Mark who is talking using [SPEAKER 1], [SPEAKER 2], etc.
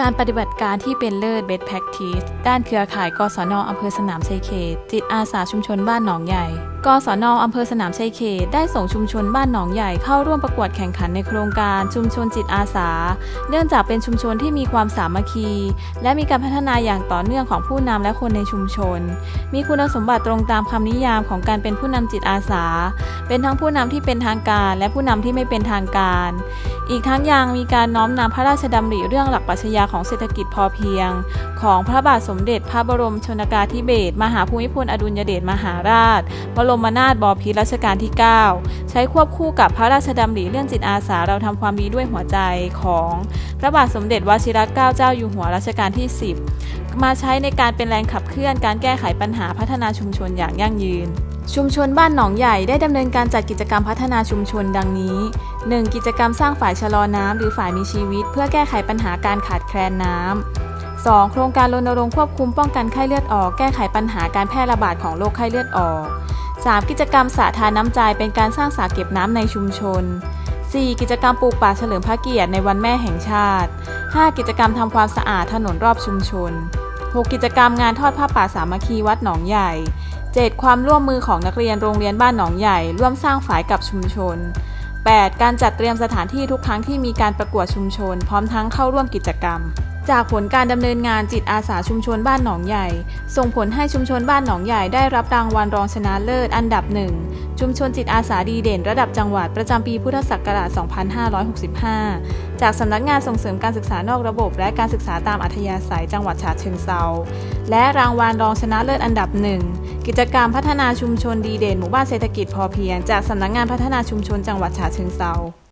[SPEAKER 1] การปฏิบัติการที่เป็นเลิศ Best Practice ด้านเครือข่ายกศนอำเภอสนามชัยเขต จิตอาสาชุมชนบ้านหนองใหญ่ กศนอำเภอสนามชัยเขต ได้ส่งชุมชนบ้านหนองใหญ่เข้าร่วมประกวดแข่งขันในโครงการชุมชนจิตอาสา เนื่องจากเป็นชุมชนที่มีความสามัคคี และมีการพัฒนาอย่างต่อเนื่องของผู้นำและคนในชุมชน มีคุณสมบัติตรงตามคำนิยามของการเป็นผู้นำจิตอาสา เป็นทั้งผู้นำที่เป็นทางการ และผู้นำที่ไม่เป็นทางการ อีกทั้งยังมีการน้อมนำพระราชดำริเรื่องหลักปรัชญาของเศรษฐกิจพอเพียง ของพระบาทสมเด็จพระบรมชนกาธิเบศรมหาภูมิพลอดุลยเดชมหาราช บรมนาถบพิตรรัชกาลที่ 9 ใช้ควบคู่กับพระราชดำริเรื่องจิตอาสาเราทำความดีด้วยหัวใจของ พระบาทสมเด็จวชิรเกล้าเจ้าอยู่หัวรัชกาลที่ 10 มาใช้ในการเป็นแรงขับเคลื่อนการแก้ไขปัญหาพัฒนาชุมชนอย่างยั่งยืน ชุมชนบ้านหนองใหญ่ได้ดำเนินการจัดกิจกรรมพัฒนาชุมชนดังนี้ 1. กิจกรรมสร้างฝ่ายชะลอน้ำหรือฝ่ายมีชีวิต เพื่อแก้ไขปัญหาการขาดแคลนน้ำ 2. โครงการรณรงค์ควบคุมป้องกันไข้เลือดออก แก้ไขปัญหาการแพร่ระบาดของโรคไข้เลือดออก 3. กิจกรรมสาธารน้ำใจเป็นการสร้างสระเก็บน้ำในชุมชน 4. กิจกรรมปลูกป่าเฉลิมพระเกียรติในวันแม่แห่งชาติ 5. กิจกรรมทำความสะอาดถนนรอบชุมชน 6. กิจกรรมงานทอดผ้าป่าสามัคคีวัดหนองใหญ่ 7. ความร่วมมือของนักเรียนโรงเรียนบ้านหนองใหญ่ ร่วมสร้างฝายกับชุมชน 8. การจัดเตรียมสถานที่ทุกครั้งที่มีการประกวดชุมชน พร้อมทั้งเข้าร่วมกิจกรรม จากผลการดำเนินงานจิตอาสาชุมชนบ้านหนองใหญ่ ส่งผลให้ชุมชนบ้านหนองใหญ่ได้รับรางวัลรองชนะเลิศอันดับหนึ่งชุมชนจิตอาสาดีเด่นระดับจังหวัดประจำปีพุทธศักราช 2565 จากสำนักงานส่งเสริมการศึกษานอกระบบ และการศึกษาตามอัธยาศัยจังหวัดฉะเชิงเซาและรางวัลรองชนะเลิศอันดับหนึ่ง กิจกรรมพัฒนาชุมชนดีเด่นหมู่บ้านเศรษฐกิจพอเพียง จากสำนักงานพัฒนาชุมชนจังหวัดฉะเชิงเซา